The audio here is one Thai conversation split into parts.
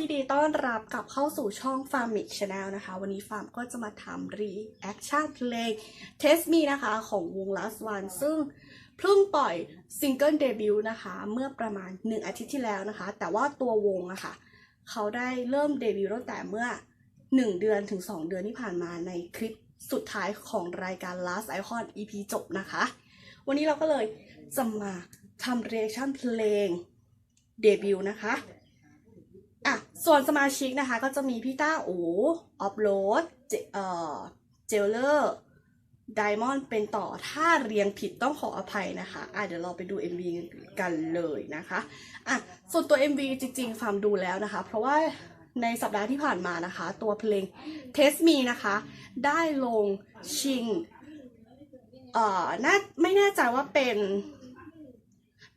ยินดีต้อนรับกลับเข้าสู่ช่อง f a r m i c Channel นะคะ วันนี้ฟาร์มก็จะมาทำ reaction เพลง Test Me นะคะของวง Last One ซึ่งเพิ่งปล่อยซิงเกิลเดบิวต์นะคะ เมื่อประมาณ 1 อาทิตย์ที่แล้วนะคะ แต่ว่าตัววงอะค่ะ เขาได้เริ่มเดบิวต์ตั้งแต่เมื่อ 1 เดือนถึง 2 เดือนที่ผ่านมาในคลิปสุดท้ายของรายการ Last Icon EP จบนะคะ วันนี้เราก็เลยจะมาทำ reaction เพลงเดบิวต์นะคะ อะส่วนสมาชิกนะคะก็จะมีพี่ต้าอูออฟโรดเจเอ่อเจลเลอร์ไดมอนด์เป็นต่อถ้าเรียงผิดต้องขออภัยนะคะอะเดี๋ยวเราไปดู MV กันเลยนะคะอะส่วนตัว MV จริงๆฟาร์มดูแล้วนะคะ เพราะว่าในสัปดาห์ที่ผ่านมานะคะ ตัวเพลง Test Me นะคะ ได้ลงชิงเอ่อน่าไม่แน่ใจว่าเป็น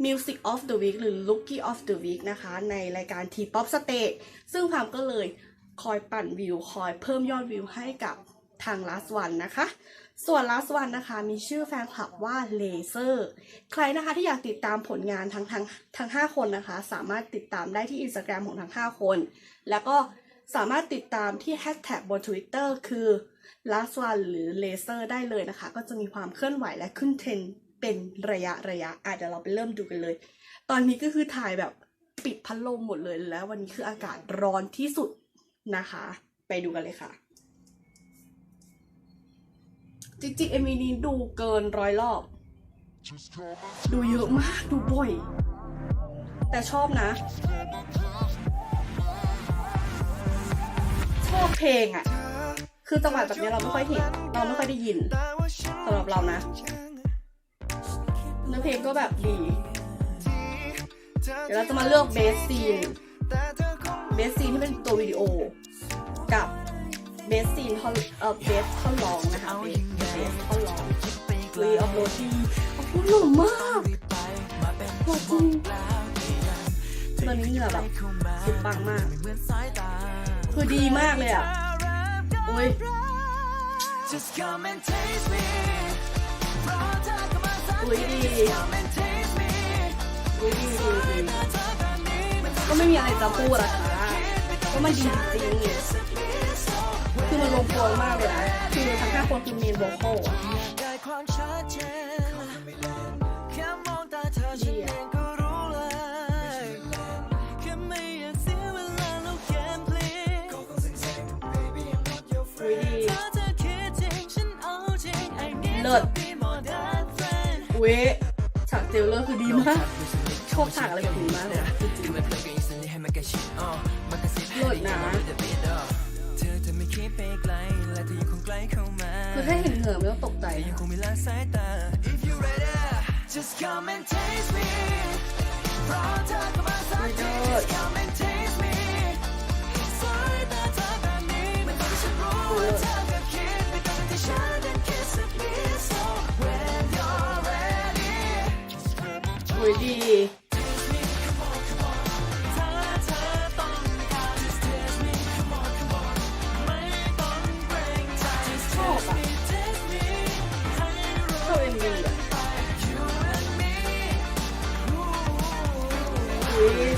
Music of the Week หรือ Rookie of the Week นะคะ ในรายการ T-POP Stage ซึ่งพามก็เลยคอยปั่นวิว คอยเพิ่มยอดวิวให้กับทาง Last One นะคะ ส่วน Last One นะคะ มีชื่อแฟนคลับว่า Laser ใครนะคะที่อยากติดตามผลงานทั้งทั้งทั้ง 5 คนนะคะ สามารถติดตามได้ที่ Instagram ของทั้ง 5 คน แล้วก็สามารถติดตามที่ Hashtag บน Twitter คือ Last One หรือ Laser ได้เลยนะคะ ก็จะมีความเคลื่อนไหวและขึ้นเทรนด์ เป็นระยะระยะอะเดี๋ยวเราไปเริ่มดูกันเลย ตอนนี้ก็คือถ่ายแบบปิดพัดลมหมดเลยแล้ว วันนี้คืออากาศร้อนที่สุดนะคะ ไปดูกันเลยค่ะ จริงๆเอ็มวีนี้ดูเกินร้อยรอบ ดูเยอะมากดูบ่อย แต่ชอบนะ ชอบเพลงอะ่ะ คือจังหวะแบบนี้เราไม่ค่อยเห็น เราไม่ค่อยได้ยินสำหรับเรานะ นื้อเพลงก็แบบดี เดี๋ยวเราจะมาเลือกเบสซีน เบสซีนที่เป็นตัววิดีโอ กับเบสซีนท่อนเอ่อเบสท่อนร้องนะคะเบสเบสท่อนร้องรีอัพโหลดที่อัพโหหล่อมากหล่อจริงตอนนี้เหงื่อแบบสุดปังมาก คือดีมากเลยอะโอ้ย Just come and taste me อุ้ยดีดีดีดีก็ไม่มีอะไรจะพูดอะค่ะก็มันดีจริงคือมันลงตัวมากเลยนะคือทั้งห้าคนคือเมนโวคอลอะได้ความชัดเจนแค่มองตาเธอฉันเองก็รู้เลยแค่ไม่อยากเสียเวลาแล้วเกมพลีกอุ้ยดีเลิศ อุ้ยฉากเจลเลอร์คือดีมาก ชอบฉากอะไรแบบนี้มากเลยอะจริงๆเลิศนะเธอจะไม่คิดไปไกลและเธอยังคงใกล้เข้ามาคือถ้าเห็นเหงื่อไม่ต้องตกใจยัง อุ้ย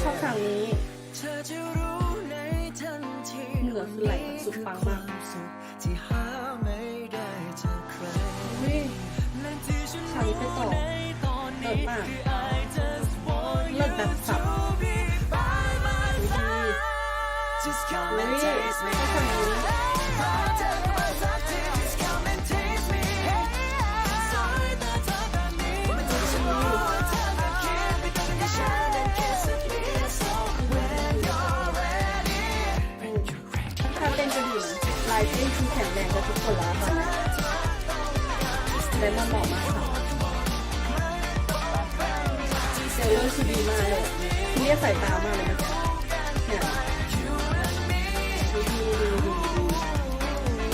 ชอบฉากนี้เธอจะรู้ในทันทีเหงื่อคือไหลสุดปังมาก ถ้าเต้นก็ดีนะลายเต้นคือแข็งแรงกว่าทุกคนแล้วตอนนี้ไดมอนด์บอกมากค่ะ ลเลอร์คือดีมากเลยเรียกสายตามากเลยนะเนี่ยดีดีดีดี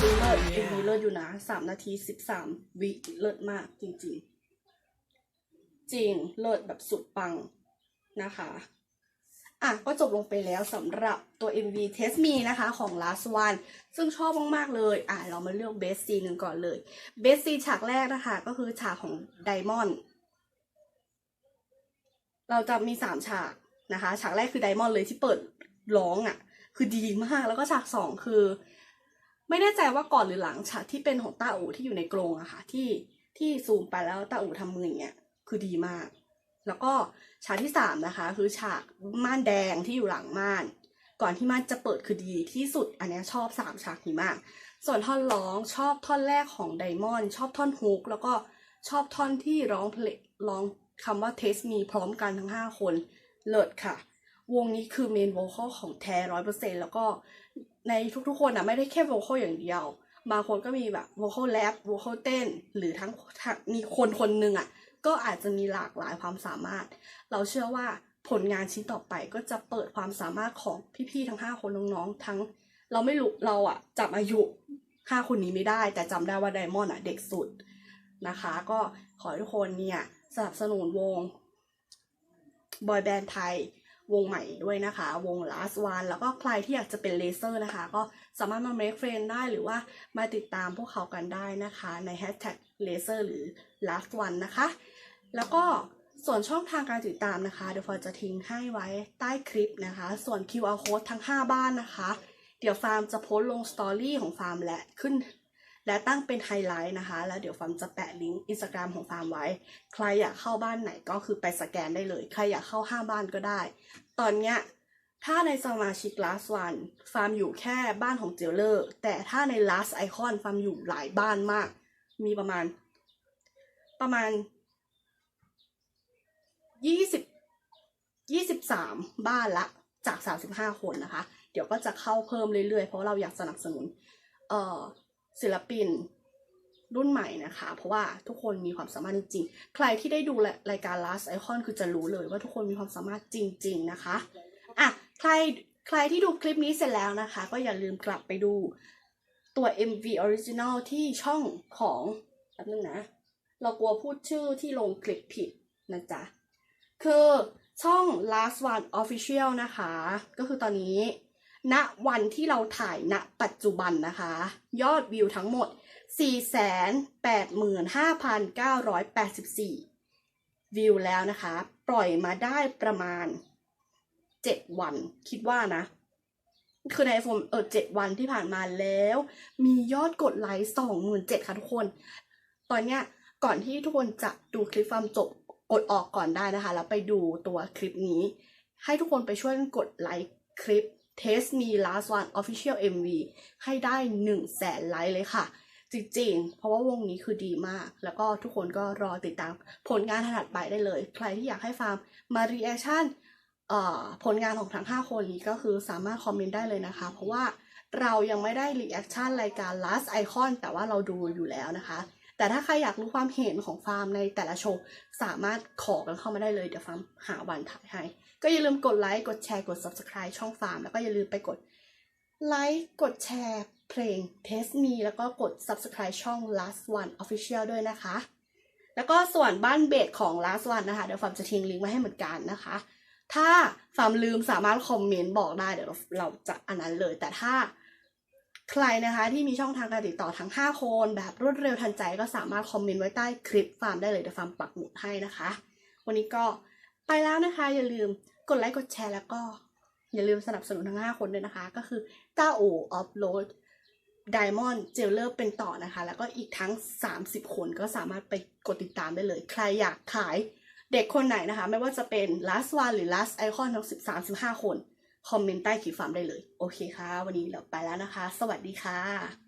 ดีเลิศดีเลิศอยู่นะสามนาทีสิบสามวิเลิศมากจริง ๆ จริงเลิศแบบสุดปังนะคะอะก็จบลงไปแล้วสำหรับตัว MV Test Me นะคะของ Last One ซึ่งชอบมาก ๆ เลยอะเรามาเลือก Best Scene หนึ่งก่อนเลย Best Scene ฉากแรกนะคะ ก็คือฉากของ Diamond เราจะมีสามฉากนะคะ ฉากแรกคือ Diamond เลยที่เปิดร้องอะ คือดีมาก แล้วก็ฉากสองคือ ไม่แน่ใจว่าก่อนหรือหลังฉากที่เป็นของตาอูที่อยู่ในกรงอะค่ะ ที่ที่ซูมไปแล้วตาอูทำมืออย่างเงี้ยคือดีมาก แล้วก็ฉากที่สามนะคะ คือฉากม่านแดงที่อยู่หลังม่าน ก่อนที่ม่านจะเปิดคือดีที่สุด อันเนี้ยชอบสามฉากนี้มาก ส่วนท่อนร้องชอบท่อนแรกของไดมอนด์ชอบท่อนฮุกแล้วก็ชอบท่อนที่ร้องเพลงร้อง คำว่าเทสมีพร้อมกันทั้ง 5 คนเลิศค่ะ วงนี้คือเมนโวคอลของแท้ร้อยเปอร์เซ็นแล้วก็ในทุกๆคนอะไม่ได้แค่โวคอลอย่างเดียว บางคนก็มีแบบโวคอลแรปโวคอลเต้น หรือทั้งมีคนคนหนึ่งอะ ก็อาจจะมีหลากหลายความสามารถ เราเชื่อว่าผลงานชิ้นต่อไปก็จะเปิดความสามารถของพี่ๆทั้ง 5 คนน้องๆทั้ง เราไม่รู้เราอะจำอายุ 5 คนนี้ไม่ได้ แต่จำได้ว่าไดมอนด์อะเด็กสุดนะคะ ก็ขอให้ทุกคนเนี่ย สนับสนุนวงบอยแบนด์ไทยวงใหม่ด้วยนะคะ วง last one แล้วก็ใครที่อยากจะเป็นเลเซอร์นะคะ ก็สามารถมา make friend ได้หรือว่ามาติดตามพวกเขากันได้นะคะ ใน hashtag laser หรือ last one นะคะ แล้วก็ส่วนช่องทางการติดตามนะคะเดี๋ยวฟอจะทิ้งให้ไว้ใต้คลิปนะคะ ส่วน QR code ทั้ง 5 บ้านนะคะ เดี๋ยวฟาร์มจะโพสต์ลงสตอรี่ของฟาร์มและขึ้น และตั้งเป็นไฮไลท์นะคะ แล้วเดี๋ยวฟาร์มจะแปะลิงก์อินสตาแกรมของฟาร์มไว้ ใครอยากเข้าบ้านไหนก็คือไปสแกนได้เลย ใครอยากเข้า5บ้านก็ได้ ตอนเนี้ยถ้าในสมาชิก last one ฟาร์มอยู่แค่บ้านของเจลเลอร์ แต่ถ้าใน last icon ฟาร์มอยู่หลายบ้านมาก มีประมาณ ประมาณยี่สิบยี่สิบสามบ้านละจากสามสิบห้าคนนะคะ เดี๋ยวก็จะเข้าเพิ่มเรื่อยๆ เพราะเราอยากสนับสนุน เอ่อ ศิลปินรุ่นใหม่นะคะ เพราะว่าทุกคนมีความสามารถจริงๆ ใครที่ได้ดูรายการ Last Icon คือจะรู้เลยว่าทุกคนมีความสามารถจริง ๆนะคะอะใครใครที่ดูคลิปนี้เสร็จแล้วนะคะ ก็อย่าลืมกลับไปดูตัว MV Original ที่ช่องของแป๊บนึงนะ เรากลัวพูดชื่อที่ลงคลิปผิดนะจ๊ะ คือช่อง last one official นะคะ ก็คือตอนนี้ ณวันที่เราถ่ายณปัจจุบันนะคะ ยอดวิวทั้งหมด 485,984 วิวแล้วนะคะ ปล่อยมาได้ประมาณ 7 วันคิดว่านะ คือใน iPhone เออ7วันที่ผ่านมาแล้ว มียอดกดไลค์27,000ค่ะทุกคน ตอนเนี้ยก่อนที่ทุกคนจะดูคลิปฟาร์มจบกดออกก่อนได้นะคะ แล้วไปดูตัวคลิปนี้ ให้ทุกคนไปช่วยกดไลค์คลิป Test Me Last One Official MV ให้ได้1แสนไลค์เลยค่ะ จริงๆ เพราะว่าวงนี้คือดีมาก แล้วก็ทุกคนก็รอติดตามผลงานถัดไปได้เลย ใครที่อยากให้ฟาร์มมา reaction เอ่อผลงานของทั้ง 5 คนนี้ก็คือสามารถคอมเมนต์ได้เลยนะคะ เพราะว่าเรายังไม่ได้ reaction รายการ last icon แต่ว่าเราดูอยู่แล้วนะคะ แต่ถ้าใครอยากรู้ความเห็นของฟาร์มในแต่ละโชว์ สามารถขอกันเข้ามาได้เลย เดี๋ยวฟาร์มหาวันถ่ายให้ ก็อย่าลืมกดไลค์ กดแชร์ กด subscribe ช่องฟาร์ม แล้วก็อย่าลืมไปกดไลค์ กดแชร์เพลง Test Me แล้วก็กด subscribe ช่อง Last One Official ด้วยนะคะ แล้วก็ส่วนบ้านเบสของ Last One นะคะ เดี๋ยวฟาร์มจะทิ้งลิงก์ไว้ให้เหมือนกันนะคะ ถ้าฟาร์มลืมสามารถคอมเมนต์บอกได้ เดี๋ยวเราเราจะอันนั้นเลย แต่ถ้า ใครนะคะที่มีช่องทางการติดต่อทั้ง 5 คน แบบรวดเร็วทันใจก็สามารถคอมเมนต์ไว้ใต้คลิปฟาร์มได้เลยเดี๋ยวฟาร์มปักหมุดให้นะคะ วันนี้ก็ไปแล้วนะคะ อย่าลืมกดไลค์กดแชร์แล้วก็ อย่าลืมสนับสนุนทั้ง 5 คนด้วยนะคะ ก็คือต้าโอออฟโหลดไดมอนด์เจลเลอร์เป็นต่อนะคะ แล้วก็อีกทั้ง 30 คนก็สามารถไปกดติดตามได้เลย ใครอยากขายเด็กคนไหนนะคะ ไม่ว่าจะเป็น last one หรือ last icon ทั้ง 13 15 คน คอมเมนต์ใต้คลิปฟาร์มได้เลย โอเคค่ะ วันนี้เราไปแล้วนะคะ สวัสดีค่ะ